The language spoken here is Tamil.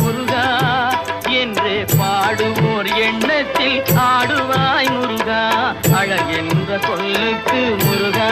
முருகா என்று பாடுவோர் எண்ணத்தில் ஆடுவாய் முருகா. அழகென்ற சொல்லுக்கு முருகா.